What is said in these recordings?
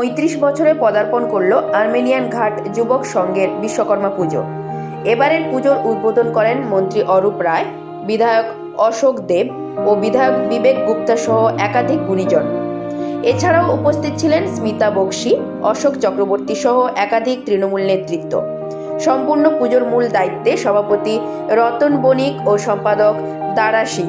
পঁয়ত্রিশ বছরে পদার্পণ করল আর্মেনিয়ান ঘাট যুবক সংঘের বিশ্বকর্মা পুজো। এবারের পুজোর উদ্বোধন করেন মন্ত্রী অরূপ রায়, বিধায়ক অশোক দেব ও বিধায়ক বিবেক গুপ্তা সহ একাধিক গুণীজন। এছাড়াও উপস্থিত ছিলেন স্মিতা বক্সি, অশোক চক্রবর্তী সহ একাধিক তৃণমূল নেতৃত্ব। সম্পূর্ণ পুজোর মূল দায়িত্বে সভাপতি রতন বণিক ও সম্পাদক দারা সিং।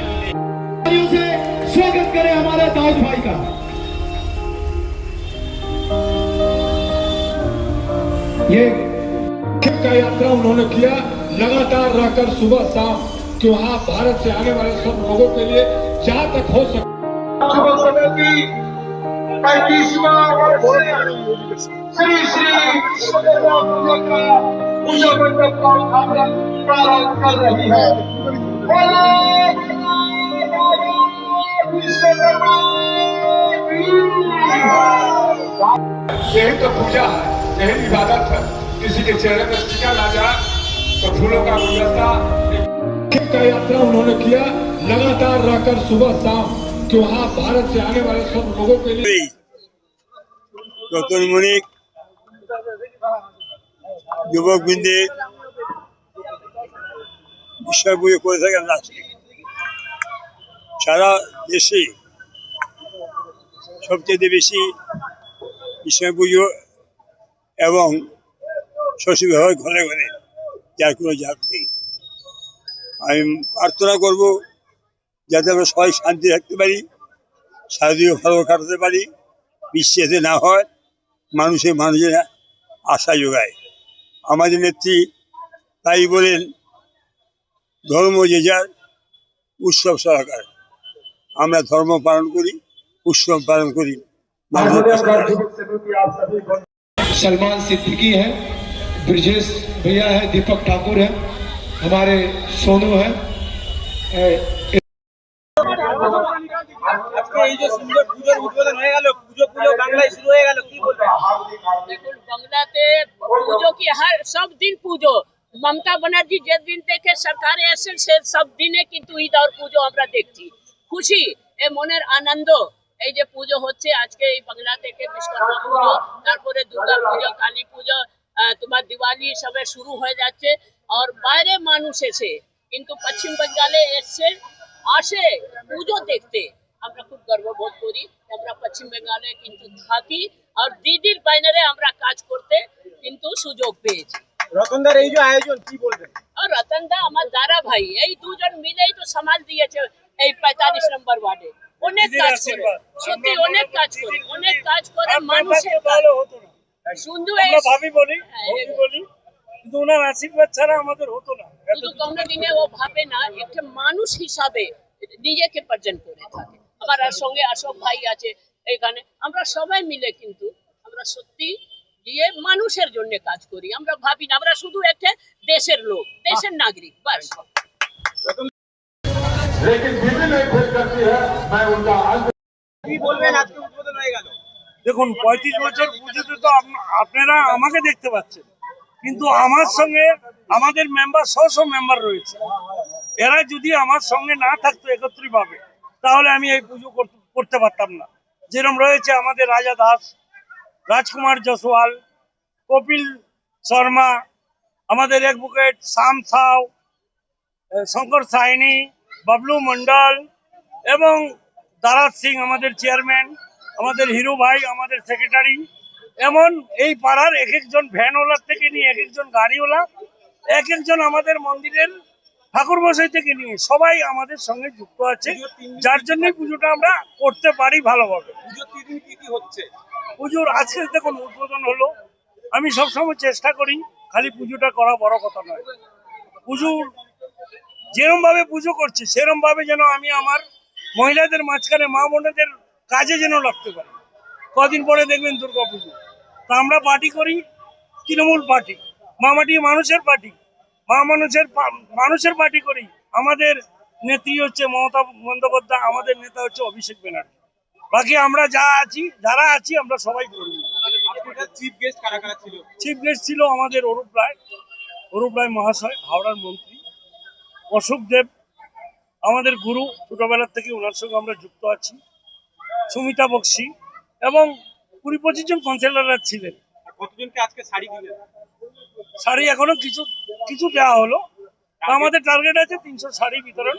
दाऊद भाई का ये का यात्रा उन्होंने किया लगातार रहकर सुबह शाम कि वहाँ भारत से आने वाले सब लोगों के लिए जहाँ तक हो सके श्री श्री पूजा मंडप का उद्घाटन प्रारंभ कर रही है यही तो पूजा है यही इबादत है किसी के चेहरे में टीका ना जाए तो फूलों का गुलदस्ता खेत का यात्रा उन्होंने किया लगातार रहकर सुबह शाम कि वहाँ भारत से आने वाले सब लोगों के लिए রতন মণিক যুবক বৃন্দে বিষয় বই করে থাকেন আজকে সারা দেশে সবচেয়ে বেশি বিষয় পুজো এবং শশী ব্যবহার ঘরে ঘরে, যার কোনো জাত নেই। আমি প্রার্থনা করব যাতে আমরা সবাই শান্তি থাকতে পারি সারাদিনও ভালো কাটাতে পারি বিশ্বাসে না হয় মানুষে মানুষের আশা যোগায়। আমাদের নেত্রী তাই বলেন, ধর্ম যে যার, উৎসব সহকার আমরা ধর্ম পালন করি, উৎসব পালন করি। सलमान सिद्दीकी है ब्रजेश भैया है दीपक ठाकुर है हमारे सोनू है। ममता बनर्जी जिस दिन देखे सरकार ऐसे सब दिन है कि तू ईद और पूजो हमारा देखती। खुशी ए मोनेर आनंदो। ব্যানার্জি যে দিন থেকে সরকারে এসেছেন সে সব দিনে কিন্তু ঈদ আর পুজো আমরা দেখছি খুশি এ মনের আনন্দ এই যে পুজো হচ্ছে আজকে এই বাংলা থেকে বিশ্বকর্মা পুজো তারপরে দুর্গা পুজো কালী পুজো আহ, তোমার দিওয়ালি সবে শুরু হয়ে যাচ্ছে আর বাইরে মানুষ এসে কিন্তু পশ্চিম বেঙ্গলে এসছে আসে পুজো দেখতে। আমরা খুব গর্ববোধ করি আমরা পশ্চিম বেঙ্গলে কিন্তু থাকি আর দিদির বাইনারে আমরা কাজ করতে কিন্তু সুযোগ পেয়েছি। রতনদার এই যে আয়োজন কি বলবেন? আর রতনদা আমার দাদা ভাই এই দুজন মিলেই তো সমাজ দিয়েছে এই পঁয়তাল্লিশ নম্বর ওয়ার্ডে। অনেক কাজ করে। সত্যি অনেক কাজ করে অনেক কাজ করে মানুষের কাজ। হতো না। আমরা ভাবি বলি হ্যাঁ, বলি কিন্তু ওনার আশীর্বাদ ছাড়া আমাদের হতো না। শুধু কোনো ও ভাবে না একটা মানুষ হিসাবে নিজেকে প্রেজেন্ট করে থাকে। আমার সঙ্গে অশোক ভাই আছে এখানে আমরা সবাই মিলে কিন্তু আমরা সত্যি দিয়ে মানুষের জন্য কাজ করি। আমরা ভাবি না আমরা শুধু একটা দেশের লোক দেশের নাগরিক বাস। लेकिन विधि नहीं फेल करती है मैं उनका अंत কি বলবেন আজকে উদ্বোধন হয়ে গেল দেখুন পঁয়ত্রিশ বছর পুজোতে তো আপ- আপনারা আমাকে দেখতে পাচ্ছেন কিন্তু আমার সঙ্গে আমাদের মেম্বার শো শো মেম্বার রয়েছে এরা যদি আমার সঙ্গে না থাকতো একত্রিত ভাবে তাহলে আমি এই পুজো করতে- করতে পারতাম না যেরকম রয়েছে আমাদের রাজা দাস রাজকুমার জসওয়াল কপিল শর্মা আমাদের অ্যাডভোকেট শ্যাম সাউ আহ, শঙ্কর সাইনি বাবলু মন্ডল এবং দারাজ সিং আমাদের চেয়ারম্যান আমাদের হিরো ভাই আমাদের সেক্রেটারি এমন এই পাড়ার এক একজন ভ্যানওয়ালার থেকে নিয়ে এক একজন গাড়িওয়ালা এক একজন আমাদের মন্দিরের ঠাকুর মশাই থেকে নিয়ে সবাই আমাদের সঙ্গে যুক্ত আছে যার জন্য পুজোটা আমরা করতে পারি ভালোভাবে। পুজোর আজকে দেখুন উদ্বোধন হলো। আমি সবসময় চেষ্টা করি খালি পুজোটা করা বড় কথা নয়। পুজোর যেরম ভাবে পুজো করছি সেরম ভাবে যেন আমি আমার মহিলাদের মাঝখানে মা বোনেদের কাজে যেন লাগতে পারি। কদিন পরে দেখবেন দুর্গা পুজো। তা আমরা পার্টি করি তৃণমূল পার্টি। মামাটি মানুষের পার্টি। মা মানুষের মানুষের পার্টি করি। আমাদের নেত্রী হচ্ছে মমতা বন্দ্যোপাধ্যায় আমাদের নেতা হচ্ছে অভিষেক ব্যানার্জি। বাকি আমরা যা আছি যারা আছি আমরা সবাই করি। চিফ গেস্ট কারা কারা ছিল? চিফ গেস্ট ছিল আমাদের অরূপ রায়। অরূপ রায় মহাশয় হাওড়ার মন্ত্রী। অশোক দেব আমাদের গুরু ছোটবেলার থেকে ওনার সঙ্গে আমরা যুক্ত আছি। সুমিতা বক্সি এবং কুড়ি পঁচিশ জন কাউন্সিলররা ছিলেন। কতজনকে আজকে শাড়ি দিলেন? শাড়ি এখনও কিছু কিছু দেওয়া হলো। আমাদের টার্গেট আছে তিনশো শাড়ি বিতরণ।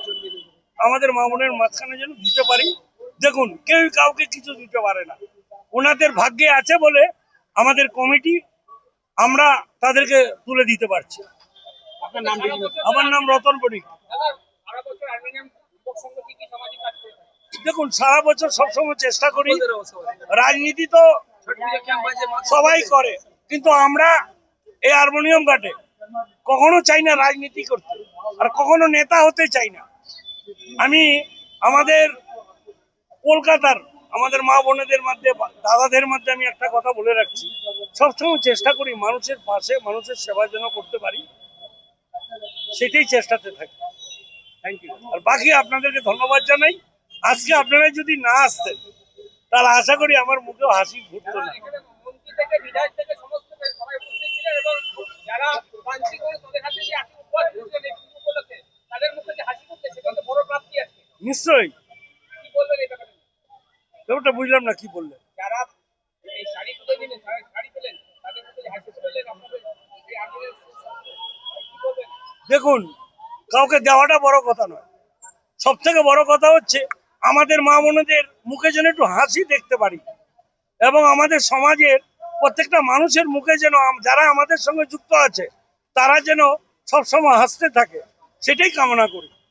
আমাদের মামুনের মাঝখানে যেন দিতে পারি। দেখুন কেউ কাউকে কিছু দিতে পারে না। ওনাদের ভাগ্যে আছে বলে আমাদের কমিটি আমরা তাদেরকে তুলে দিতে পারছি। আমার নাম রতন বণিক। দেখুন, সারা বছর সবসময় চেষ্টা করি, রাজনীতি তো সবাই করে, কিন্তু আমরা এই হারমোনিয়াম কাটে কখনো চাই না রাজনীতি করতে, আর কখনো নেতা হতে চাই না। আমি আমাদের কলকাতার, আমাদের মা বোনেদের মধ্যে, দাদাদের মধ্যে আমি একটা কথা বলে রাখছি। সবসময় চেষ্টা করি মানুষের পাশে, মানুষের সেবা যেন করতে পারি। সেটাই চেষ্টাতে থাকি। থ্যাংক ইউ আর বাকি আপনাদেরকে ধন্যবাদ জানাই। আজকে আপনারা যদি না আসতেন তাহলে আশা করি আমার মুখেও হাসি ঘুরতো না। নিশ্চয়ই। বুঝলাম না কি বললেন? যারা কাউকে দেওয়াটা বড় কথা নয়। সব থেকে বড় কথা হচ্ছে, আমাদের মা বোনদের মুখে যেন একটু হাসি দেখতে পারি এবং আমাদের সমাজের প্রত্যেকটা মানুষের মুখে যেন যারা আমাদের সঙ্গে যুক্ত আছে, তারা যেন সবসময় হাসতে থাকে, সেটাই কামনা করি।